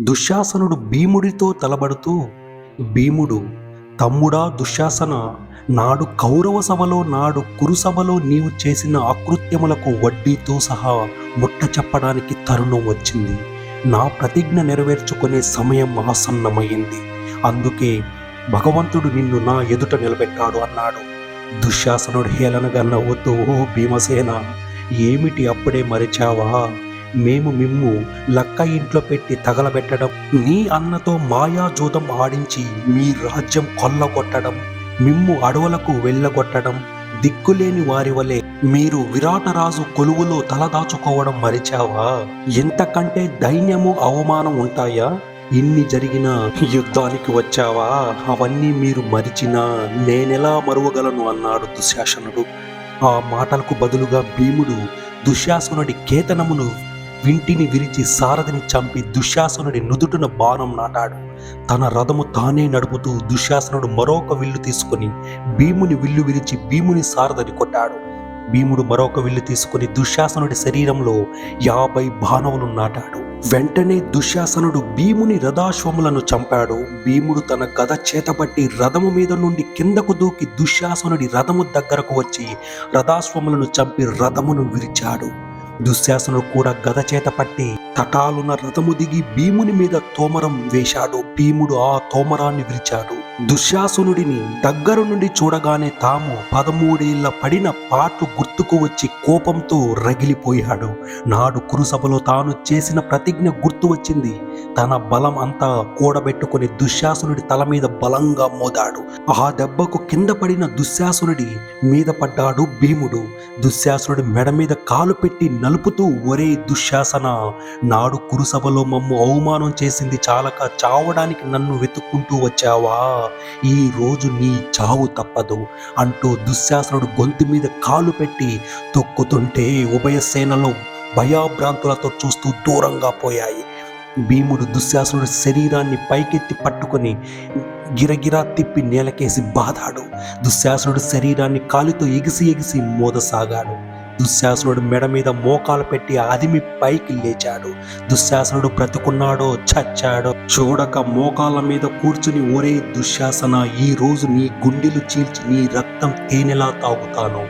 దుశ్శాసనుడు భీముడితో తలబడుతూ భీముడు తమ్ముడా దుశ్శాసన నాడు కౌరవ సభలో నాడు కురుసభలో నీవు చేసిన అకృత్యములకు వడ్డీతో సహా ముట్ట చెప్పడానికి తరుణం వచ్చింది. నా ప్రతిజ్ఞ నెరవేర్చుకునే సమయం ఆసన్నమైంది. అందుకే భగవంతుడు నిన్ను నా ఎదుట నిలబెట్టాడు అన్నాడు. దుశ్శాసనుడు హేళనగా నవ్వుతూ "ఓ భీమసేన ఏమిటి అప్పుడే మరిచావా? మేము మిమ్ము లక్క ఇంట్లో పెట్టి తగలబెట్టడం నీ అన్నతో మాయాజూతం ఆడించి మీ రాజ్యం కొల్లగొట్టడం మిమ్ము అడవులకు వెళ్ళగొట్టడం దిక్కులేని వారి వలె మీరు విరాటరాజు కొలువులో తలదాచుకోవడం మరిచావా? ఎంతకంటే దైన్యము అవమానం ఉంటాయా? ఇన్ని జరిగిన యుద్ధానికి వచ్చావా? అవన్నీ మీరు మరిచినా నేనెలా మరువగలను అన్నాడు దుశ్శాసనుడు. ఆ మాటలకు బదులుగా భీముడు దుశ్శాసనుడి కేతనమును వింటిని విరిచి సారథిని చంపి దుశ్శాసనుడి నుదుటున బాణం నాటాడు. తన రథము తానే నడుపుతూ దుశ్శాసనుడు మరొక విల్లు తీసుకొని భీముని విల్లు విరిచి భీముని సారథని కొట్టాడు. భీముడు మరొక విల్లు తీసుకొని దుశ్శాసనుడి శరీరంలో యాభై బాణములు నాటాడు. వెంటనే దుశ్శాసనుడు భీముని రథాశ్వములను చంపాడు. భీముడు తన గద చేతపట్టి రథము మీద నుండి కిందకు దూకి దుశ్శాసనుడి రథము దగ్గరకు వచ్చి రథాశ్వములను చంపి రథమును విరిచాడు. దుశ్శాసనుడు కూడా గద చేత పట్టి తటాలున రథము దిగి భీముని మీద తోమరం వేశాడు. భీముడు ఆ తోమరాన్ని విరిచాడు. దుశ్శాసనుడిని దగ్గర నుండి చూడగానే తాము పదమూడేళ్ళ పడిన పాటు గుర్తుకు వచ్చి కోపంతో రగిలిపోయాడు. నాడు కురుసభలో తాను చేసిన ప్రతిజ్ఞ గుర్తు వచ్చింది. తన బలం అంతా కూడబెట్టుకుని దుశ్శాసనుడి తల మీద బలంగా మోదాడు. ఆ దెబ్బకు కింద పడిన దుశ్యాసునుడి మీద పడ్డాడు భీముడు. దుశ్శాసనుడి మెడ మీద కాలు పెట్టి నలుపుతూ ఒరే దుశ్శాసన నాడు కురుసభలో మమ్ము అవమానం చేసింది చాలక చావడానికి నన్ను వెతుక్కుంటూ వచ్చావా? ఈ రోజు నీ చావు తప్పదు అంటూ దుశ్శాసనుడు గొంతు మీద కాలు పెట్టి తొక్కుతుంటే ఉభయ సేనలో భయాభ్రాంతులతో చూస్తూ దూరంగా పోయాయి. భీముడు దుశ్శాసనుడి శరీరాన్ని పైకెత్తి పట్టుకొని గిరగిరా తిప్పి నేలకేసి బాధాడు. దుశ్శాసనుడు శరీరాన్ని కాలితో ఎగిసి ఎగిసి మోదసాగాడు. దుశ్శాసనుడు మెడ మీద మోకాలు పెట్టి అదిమి పైకి లేచాడు. దుశ్శాసనుడు బ్రతుకున్నాడో చచ్చాడో చూడక మోకాల మీద కూర్చుని ఒరే దుశ్శాసన ఈ రోజు నీ గుండెలు చీల్చి నీ రక్తం తేనెలా తాగుతాను?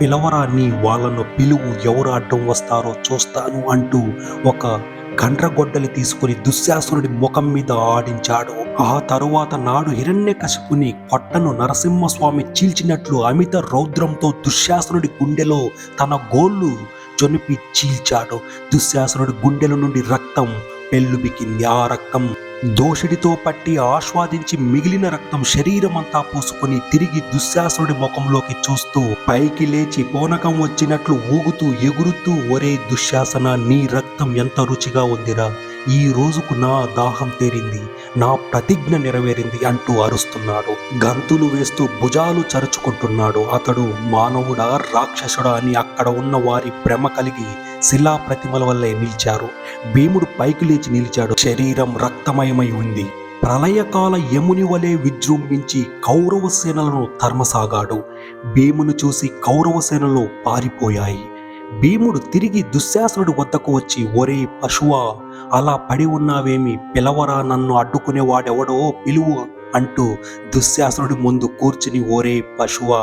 పిలవరా నీ వాళ్ళను? పిలువు ఎవరు అడ్డం వస్తారో చూస్తాను అంటూ ఒక గండ్రగొడ్డలి తీసుకుని దుశ్శాసనుడి ముఖం మీద ఆడించాడు. ఆ తరువాత నాడు హిరణ్యకశిపుని కొట్టను నరసింహస్వామి చీల్చినట్లు అమిత రౌద్రంతో దుశ్శాసనుడి గుండెలో తన గోళ్ళు చొనిపి చీల్చాడు. దుశ్శాసనుడి గుండెల నుండి రక్తం పెళ్ళుబికింది ఆ రక్తం దోషుడితో పట్టి ఆస్వాదించి మిగిలిన రక్తం శరీరమంతా పోసుకుని తిరిగి దుశ్శాసనుడి ముఖంలోకి చూస్తూ పైకి లేచి పోనకం వచ్చినట్లు ఊగుతూ ఎగురుతూ ఒరే దుశ్శాసన నీ రక్తం ఎంత రుచిగా ఉందిరా. ఈ రోజుకు నా దాహం తీరింది. నా ప్రతిజ్ఞ నెరవేరింది అంటూ అరుస్తున్నాడు. గంతులు వేస్తూ భుజాలు చరుచుకుంటున్నాడు. అతడు మానవుడా రాక్షసుడా అని అక్కడ ఉన్న వారి భ్రమ కలిగి శిలా ప్రతిమల వల్లే నిలిచారు. భీముడు పైకి లేచి నిలిచాడు. శరీరం రక్తమయమై ఉంది. ప్రళయకాల యముని వలె విజృంభించి కౌరవ సేనలను తర్మసాగాడు భీమును చూసి కౌరవ సేనలు పారిపోయాయి. భీముడు తిరిగి దుశ్శాసనుడి వద్దకు వచ్చి ఒరే పశువా అలా పడి ఉన్నావేమి? పిలవరా నన్ను అడ్డుకునేవాడెవడో పిలువు అంటూ దుశ్శాసనుడి ముందు కూర్చుని ఓరే పశువా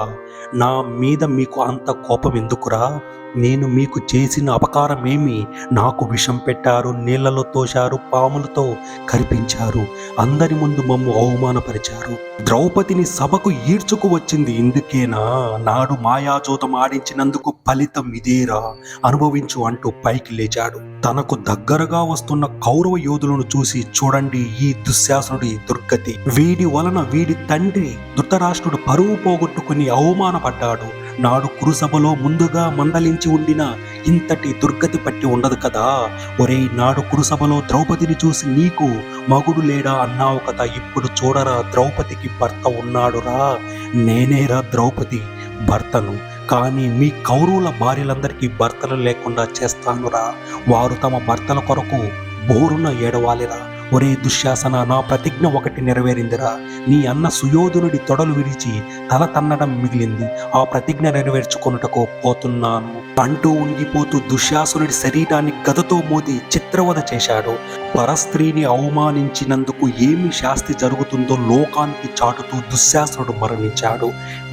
నా మీద మీకు అంత కోపం ఎందుకురా? నేను మీకు చేసిన అపకారమేమి? నాకు విషం పెట్టారు నీళ్ళలో తోశారు పాములతో కరిపించారు అందరి ముందు మమ్ము అవమానపరిచారు. ద్రౌపదిని సభకు ఈడ్చుకు వచ్చింది ఇందుకేనా? నాడు మాయాజోతం ఆడించినందుకు ఫలితం ఇదేరా? అనుభవించు అంటూ పైకి లేచాడు. తనకు దగ్గరగా వస్తున్న కౌరవ యోధులను చూసి చూడండి ఈ దుశ్శాసనుడి దుర్గతి. వీడి వలన వీడి తండ్రి ధృతరాష్ట్రుడు పరువు పోగొట్టుకుని అవమానపడ్డాడు. నాడు కురుసభలో ముందుగా మందలించి ఉండిన ఇంతటి దుర్గతి పట్టి ఉండదు కదా. ఒరేయ్ నాడు కురుసభలో ద్రౌపదిని చూసి నీకు మగుడు లేడా అన్నావు కదా. ఇప్పుడు చూడరా ద్రౌపదికి భర్త ఉన్నాడురా. నేనేరా ద్రౌపది భర్తను. కానీ మీ కౌరవుల భార్యలందరికీ భర్తలు లేకుండా చేస్తానురా. వారు తమ భర్తల కొరకు బోరున ఏడవాలిరా. ఒరే దుశ్శాసన నా ప్రతిజ్ఞ ఒకటి నెరవేరిందిరా. నీ అన్న సుయోధనుడి తొడలు విరిచి తల తన్నడం మిగిలింది. ఆ ప్రతిజ్ఞ నెరవేర్చుకొనుటకు పోతున్నాను. అంటూ ఉండిపోతూ దుశ్శాసునుడి శరీరాన్ని గదతో మోది చిత్రవద చేశాడు. పరస్త్రీని అవమానించినందుకు ఏమి శాస్తి జరుగుతుందో లోకానికి చాటుతూ దుశ్శాసనుడు మరణించాడు.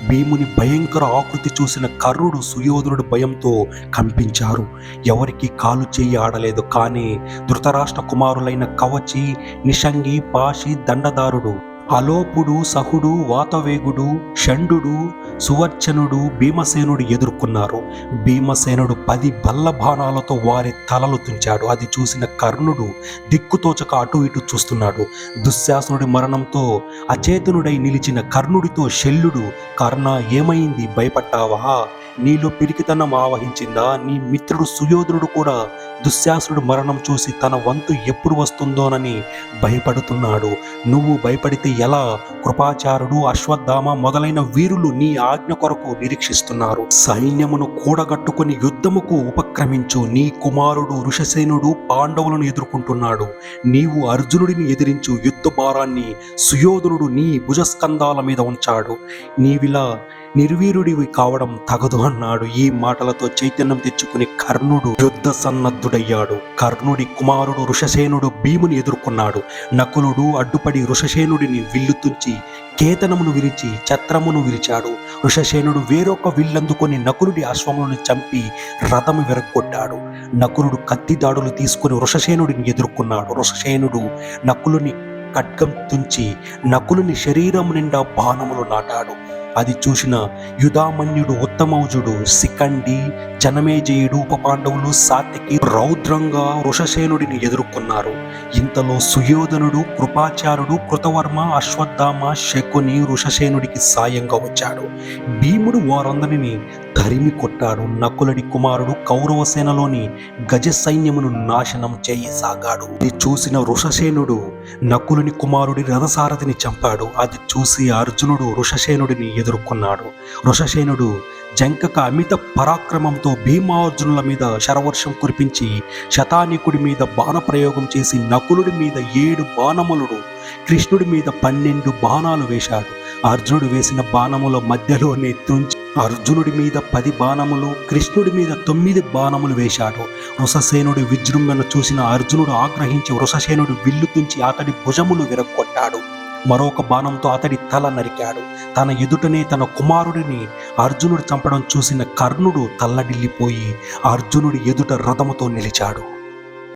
భీముని భయంకర ఆకృతి చూసిన కర్ణుడు సుయోధనుడు భయంతో కంపించారు. ఎవరికి కాలు చేయి ఆడలేదు. కానీ ధృతరాష్ట్ర కుమారులైన కవచి నిషంగి పాషి దండదారుడు అలోపుడు సహుడు వాతవేగుడు షండు సువర్చనుడు భీమసేనుడు ఎదుర్కొన్నారు. భీమసేనుడు పది బల్ల బాణాలతో వారి తలలు తుంచాడు. అది చూసిన కర్ణుడు దిక్కుతోచక అటు ఇటు చూస్తున్నాడు. దుశ్శాసనుడి మరణంతో అచేతనుడై నిలిచిన కర్ణుడితో శల్యుడు కర్ణ ఏమైంది? భయపడ్డావా? నీలో పిరికితనం ఆవహించిందా? నీ మిత్రుడు సుయోధనుడు కూడా దుశ్శాసుడు మరణం చూసి తన వంతు ఎప్పుడు వస్తుందోనని భయపడుతున్నాడు. నువ్వు భయపడితే ఎలా? కృపాచారుడు అశ్వత్థామ మొదలైన వీరులు నీ ఆజ్ఞ కొరకు నిరీక్షిస్తున్నారు. సైన్యమును కూడగట్టుకుని యుద్ధముకు ఉపక్రమించు. నీ కుమారుడు ఋషసేనుడు పాండవులను ఎదుర్కొంటున్నాడు. నీవు అర్జునుడిని ఎదిరించు యుద్ధ భారాన్ని సుయోధనుడు నీ భుజస్కంధాల మీద ఉంచాడు. నీవిలా నిర్వీరుడివి కావడం తగదు అన్నాడు. ఈ మాటలతో చైతన్యం తెచ్చుకుని కర్ణుడు యుద్ధ సన్నద్ధుడయ్యాడు. కర్ణుడి కుమారుడు ఋషసేనుడు భీముని ఎదుర్కొన్నాడు. నకులుడు అడ్డుపడి ఋషసేనుడిని విల్లుతుంచి కేతనమును విరిచి ఛత్రమును విరిచాడు. ఋషసేనుడు వేరొక విల్లందుకొని నకులుడి అశ్వములను చంపి రథము విరగొట్టాడు నకులుడు కత్తి దాడులు తీసుకుని ఋషసేనుడిని ఎదుర్కొన్నాడు. ఋషసేనుడు నకులుని ఖడ్గం తుంచి నకులుని శరీరం నిండా బాణములు నాటాడు. అది చూసిన యుధామన్యుడు ఉత్తమౌజుడు సికండి జనమేజయుడు ఉపపాండవులు సాత్యకి రౌద్రంగా వృషసేనుడిని ఎదుర్కొన్నారు. ఇంతలో సుయోధనుడు కృపాచారుడు కృతవర్మ అశ్వత్థామ శకుని వృషసేనుడికి సాయంగా వచ్చాడు. భీముడు వారందరినీ తరిమి కొట్టాడు నకులుడి కుమారుడు కౌరవ సేనలోని గజ సైన్యమును నాశనం చేయసాగాడు. ఇది చూసిన వృషసేనుడు నకులుని కుమారుడి రథసారథిని చంపాడు. అది చూసి అర్జునుడు వృషసేనుడిని ఎదుర్కొన్నాడు. వృషసేనుడు జంకక అమిత పరాక్రమంతో భీమార్జునుల మీద శరవర్షం కురిపించి శతానికుడి మీద బాణప్రయోగం చేసి నకులుడి మీద ఏడు బాణములుడు కృష్ణుడి మీద పన్నెండు బాణాలు వేశాడు. అర్జునుడు వేసిన బాణముల మధ్యలోనే తుంచి అర్జునుడి మీద పది బాణములు కృష్ణుడి మీద తొమ్మిది బాణములు వేశాడు. వృషసేనుడి విజృంభణ చూసిన అర్జునుడు ఆగ్రహించి వృషసేనుడు విల్లు తుంచి అతడి భుజములు విరగొట్టాడు మరొక బాణంతో అతడి తల నరికాడు. తన ఎదుటనే తన కుమారుడిని అర్జునుడు చంపడం చూసిన కర్ణుడు తల్లడిల్లిపోయి అర్జునుడి ఎదుట రథముతో నిలిచాడు.